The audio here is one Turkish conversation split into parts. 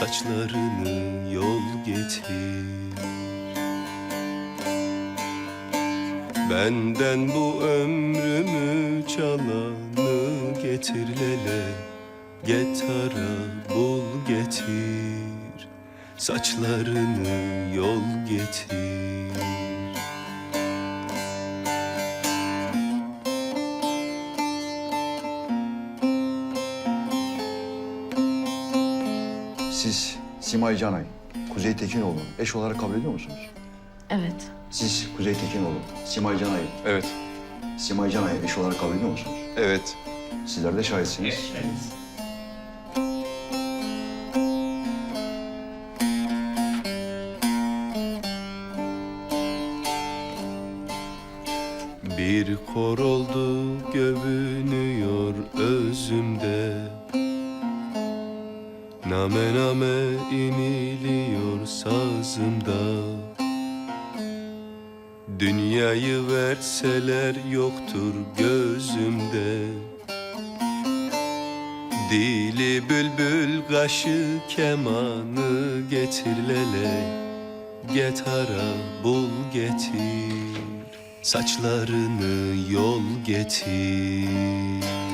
Saçlarını yol getir. Benden bu ömrümü çalanı getir lele. Getara bul getir. Saçlarını yol getir Simay Canay, Kuzey Tekinoğlu eş olarak kabul ediyor musunuz? Evet. Siz Kuzey Tekinoğlu, Simay Canay, Evet, Simay Canay eş olarak kabul ediyor musunuz? evet. Sizler de şahitsiniz. Bir kor oldu gövünüyor özümde Name name iniliyor sazımda. Dünyayı verseler yoktur gözümde. Dili bülbül kaşı kemanı getir lele. Getara bul getir. Saçlarını yol getir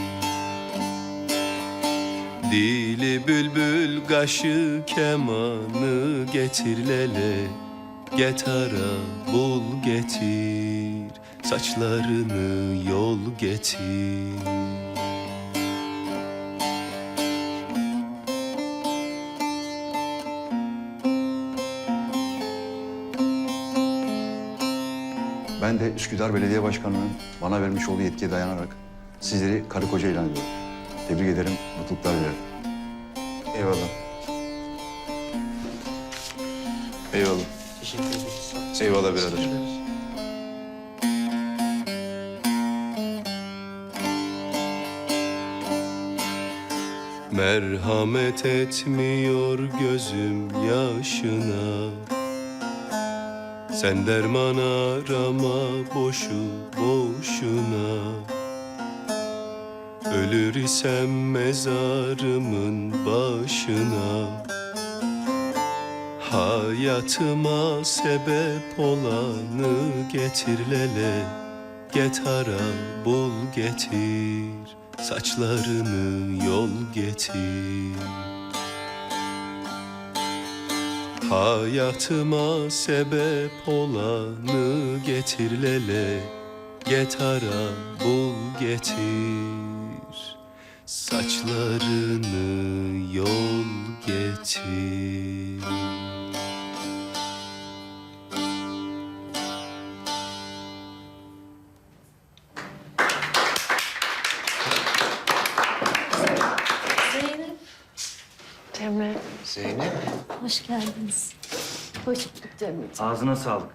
Dili bülbül kaşı kemanı getir lele Getara bul getir Saçlarını yol getir Ben de Üsküdar Belediye Başkanı'nın bana vermiş olduğu yetkiye dayanarak sizleri karı koca ilan ediyorum. Tebrik ederim, mutluluklar dilerim. Eyvallah. Eyvallah. Eyvallah birader. Merhamet etmiyor gözüm yaşına Sen derman arama boşu boşuna Ölür isem mezarımın başına Hayatıma sebep olanı getir lele Getara bul getir Saçlarını yol getir. Hayatıma sebep olanı getir lele Getara bul getir Saçlarını yol getir Zeynep. Cemre. Zeynep. Hoş geldiniz. Hoş bulduk Cemre. Ağzına sağlık.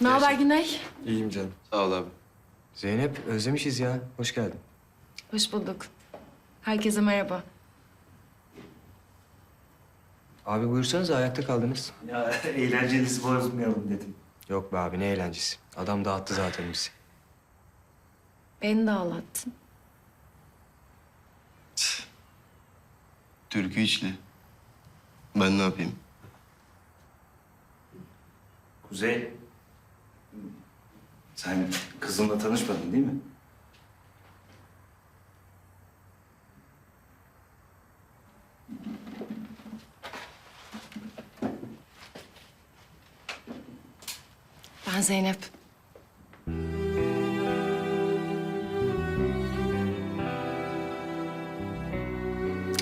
Ne haber Güney? İyiyim canım. Sağ ol abi. Zeynep özlemişiz ya. Hoş geldin. Hoş bulduk. Herkese merhaba. Abi buyursanız ayakta kaldınız. Ya eğlencelisi bozmayalım dedim. Yok be abi ne eğlencesi. Adam dağıttı zaten bizi. Beni de ağlattın. Türkü içli. Ben ne yapayım? Kuzey, sen kızınla tanışmadın değil mi? Ben Zeynep.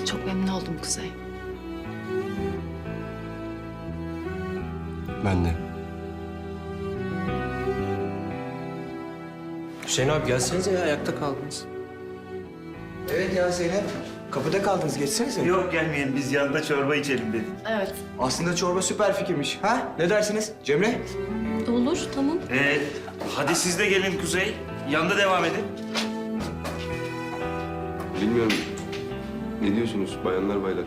Çok memnun oldum Kuzey. Ben de. Hüseyin abi gelsenize ya ayakta kaldınız. Evet ya Zeynep. Kapıda kaldınız geçsenize. Yok gelmeyelim biz yanında çorba içelim dedik. Evet. Aslında çorba süper fikirmiş. Ha? Ne dersiniz? Cemre? Olur tamam. Ee, hadi siz de gelin Kuzey. Yanında devam edin. Bilmiyorum. Ne diyorsunuz bayanlar baylar?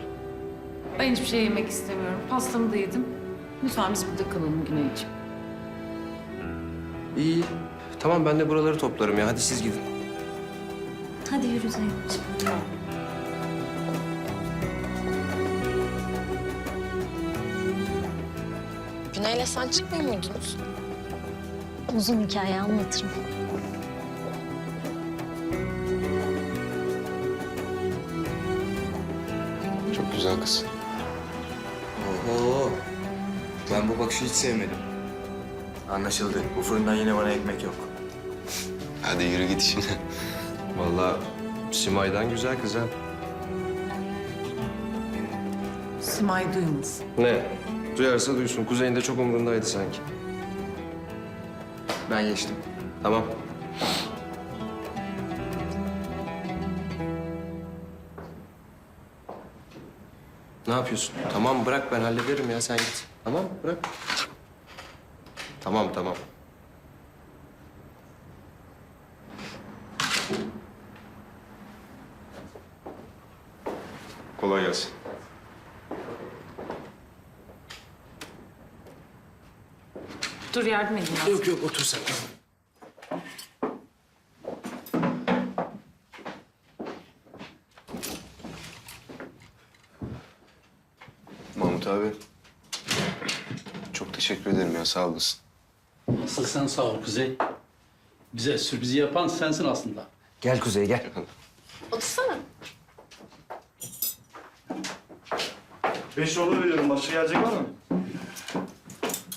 Ben hiçbir şey yemek istemiyorum. Pastamı da yedim. Lütfen biz burada kalalım Güneyciğim. İyi. Tamam ben de buraları toplarım ya. Hadi siz gidin. Hadi yürü Zeynep'ciğim. Güney'le sen çıkmıyor muydunuz? Uzun hikaye anlatırım. Çok güzel kız. Oho. Ben bu bakışı hiç sevmedim. Anlaşıldı. Bu fırından yine bana ekmek yok. Hadi yürü git işine. Vallahi Simay'dan güzel kız ha. Simay duymasın. Ne? Duyarsa duysun. Kuzey'in de çok umurundaydı sanki. Ben geçtim. Tamam. Ne yapıyorsun? Tamam bırak ben hallederim ya sen git. Tamam bırak. Tamam tamam. Dur yardım edin. ya. Yok yok otur sen. Mahmut abi. Çok teşekkür ederim ya sağ olasın. Asıl sen sağ ol Kuzey. Bize sürprizi yapan sensin aslında. Gel Kuzey gel. Otursana. Beş çorba veriyorum. Başka gelecek var mı?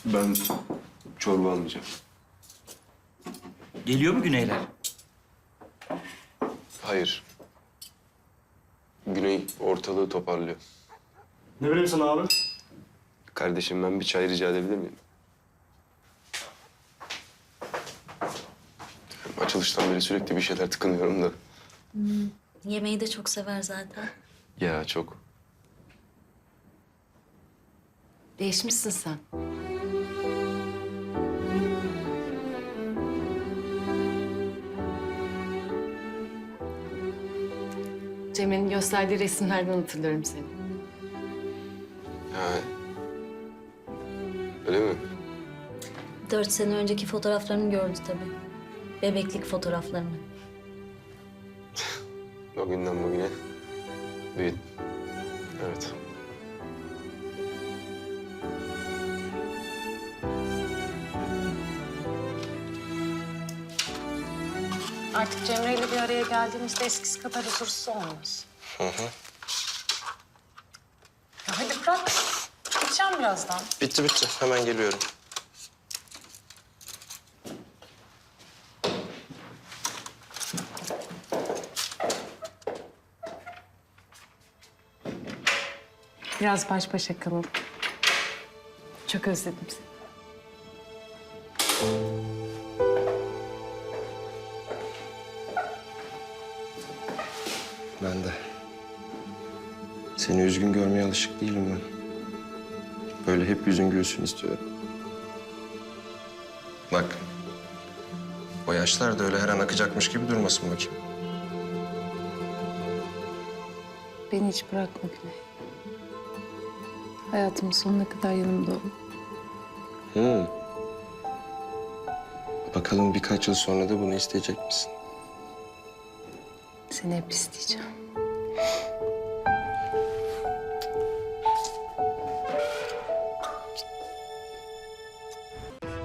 Ben çorba almayacağım. Geliyor mu Güneyler? Hayır. Güney ortalığı toparlıyor. Ne vereyim sana abi? Kardeşim ben bir çay rica edebilir miyim? Açılıştan beri sürekli bir şeyler tıkınıyorum da. Yemeği de çok sever zaten. Ya çok. Değişmişsin sen. Cemre'nin gösterdiği resimlerden hatırlıyorum seni. Ha. Öyle mi? Dört sene önceki fotoğraflarını gördü tabii. Bebeklik fotoğraflarını. O günden bugüne büyüdüm. Artık Cemre ile bir araya geldiğimizde eskisi kadar huzursuz olmuyoruz. Hı hı. Ya hadi bırak. Gideceğim birazdan. Bitti bitti. Hemen geliyorum. Biraz baş başa kalalım. Çok özledim seni. Seni üzgün görmeye alışık değilim ben. Böyle hep yüzün gülsün istiyorum. Bak. O yaşlar da öyle her an akacakmış gibi durmasın bakayım. Beni hiç bırakma Güney. Hayatımın sonuna kadar yanımda ol. Hı. Bakalım birkaç yıl sonra da bunu isteyecek misin? Seni hep isteyeceğim.